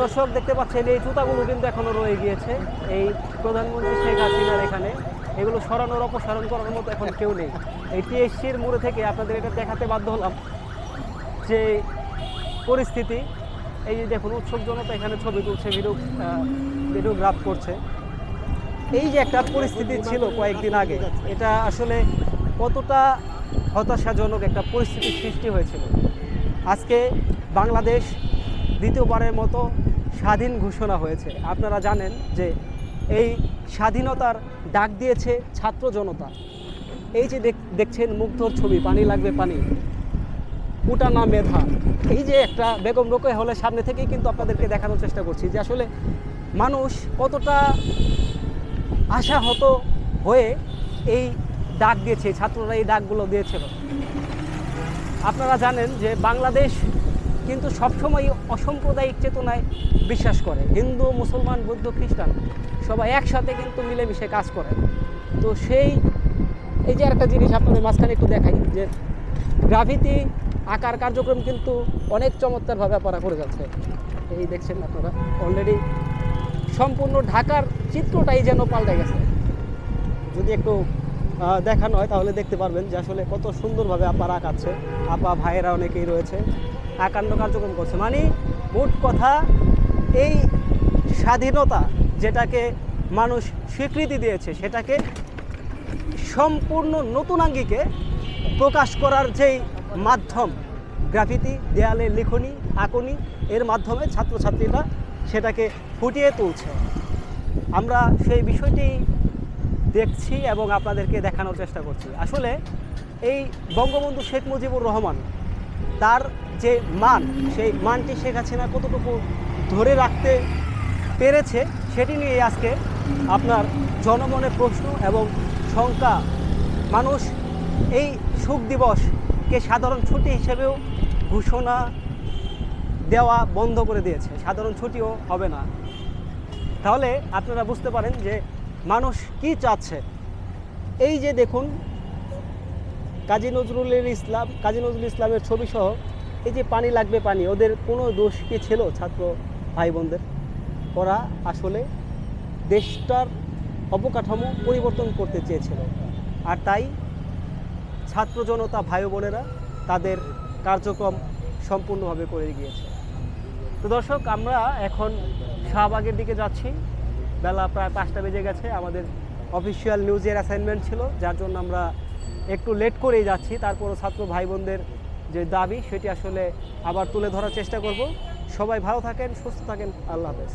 দর্শক দেখতে পাচ্ছেন, এই জুতাগুলো কিন্তু এখনও রয়ে গিয়েছে। এই প্রধানমন্ত্রী শেখ হাসিনার এখানে। এগুলো সরানোর, অপসারণ করার মতো এখন কেউ নেই। এই টিএসসির মোড়ে থেকে আপনাদের এটা দেখাতে বাধ্য হলাম যে পরিস্থিতি। এই যে দেখুন উৎসব জনতা এখানে ছবি তুলছে, ভিডিও ভিডিওগ্রাফ করছে। এই যে একটা পরিস্থিতি ছিল কয়েকদিন আগে, এটা আসলে কতটা হতাশাজনক একটা পরিস্থিতির সৃষ্টি হয়েছিল। আজকে বাংলাদেশ দ্বিতীয়বারের মতো স্বাধীন ঘোষণা হয়েছে। আপনারা জানেন যে এই স্বাধীনতার ডাক দিয়েছে ছাত্র জনতা। এই যে দেখ- দেখছেন মুগ্ধর ছবি, পানি লাগবে পানি। উটা না মেধা। এই যে একটা বেগম রোকে হলে সামনে থেকেই কিন্তু আপনাদেরকে দেখানোর চেষ্টা করছি যে আসলে মানুষ কতটা আশাহত হয়ে এই ডাক দিয়েছে, ছাত্ররা এই ডাকগুলো দিয়েছিল। আপনারা জানেন যে বাংলাদেশ কিন্তু সবসময় অসাম্প্রদায়িক চেতনায় বিশ্বাস করে। হিন্দু, মুসলমান, বৌদ্ধ, খ্রিস্টান সবাই একসাথে কিন্তু মিলেমিশে কাজ করে। তো সেই, এই যে একটা জিনিস আপনাদের মাঝখানে একটু দেখাই যে গ্রাভিটি আকার, কার্যক্রম কিন্তু অনেক চমৎকারভাবে আপনারা করে যাচ্ছে। এই দেখছেন আপনারা অলরেডি সম্পূর্ণ ঢাকার চিত্রটাই যেন পাল্টে গেছে। যদি একটু দেখানো হয় তাহলে দেখতে পারবেন যে আসলে কত সুন্দরভাবে আপার আঁকাচ্ছে আপা, ভাইয়েরা অনেকেই রয়েছে। আকাণ্ড কার্যক্রম করছে। মানে মোট কথা, এই স্বাধীনতা যেটাকে মানুষ স্বীকৃতি দিয়েছে, সেটাকে সম্পূর্ণ নতুন আঙ্গিকে প্রকাশ করার যেই মাধ্যম, গ্রাফিতি, দেয়ালে লিখনি, আঁকনি, এর মাধ্যমে ছাত্রছাত্রীরা সেটাকে ফুটিয়ে তুলছে। আমরা সেই বিষয়টি দেখছি এবং আপনাদেরকে দেখানোর চেষ্টা করছি। আসলে এই বঙ্গবন্ধু শেখ মুজিবুর রহমান, তার যে মান, সেই মানটি শেখ হাসিনা কতটুকু ধরে রাখতে পেরেছে, সেটি নিয়ে আজকে আপনার জনমনে প্রশ্ন এবং শঙ্কা। মানুষ এই সুখ দিবসকে সাধারণ ছুটি হিসেবেও ঘোষণা দেওয়া বন্ধ করে দিয়েছে। সাধারণ ছুটিও হবে না। তাহলে আপনারা বুঝতে পারেন যে মানুষ কি চাচ্ছে? এই যে দেখুন, কাজী নজরুলের ইসলাম, কাজী নজরুল ইসলামের ছবি সহ এই যে পানি লাগবে পানি, ওদের কোনো দোষ কি ছিল ছাত্র ভাই বোনদের ওরা আসলে দেশটার অবকাঠামো পরিবর্তন করতে চেয়েছিল। আর তাই ছাত্র জনতা ভাই বোনেরা তাদের কার্যক্রম সম্পূর্ণভাবে করে গিয়েছে। তো দর্শক, আমরা এখন শাহবাগের দিকে যাচ্ছি। বেলা প্রায় পাঁচটা বেজে গেছে। আমাদের অফিসিয়াল নিউজের অ্যাসাইনমেন্ট ছিল, যার জন্য আমরা একটু লেট করেই যাচ্ছি। তারপরও ছাত্র ভাই বোনদের যে দাবি, সেটি আসলে আবার তুলে ধরার চেষ্টা করব। সবাই ভালো থাকেন, সুস্থ থাকেন, আল্লাহ হাফেজ।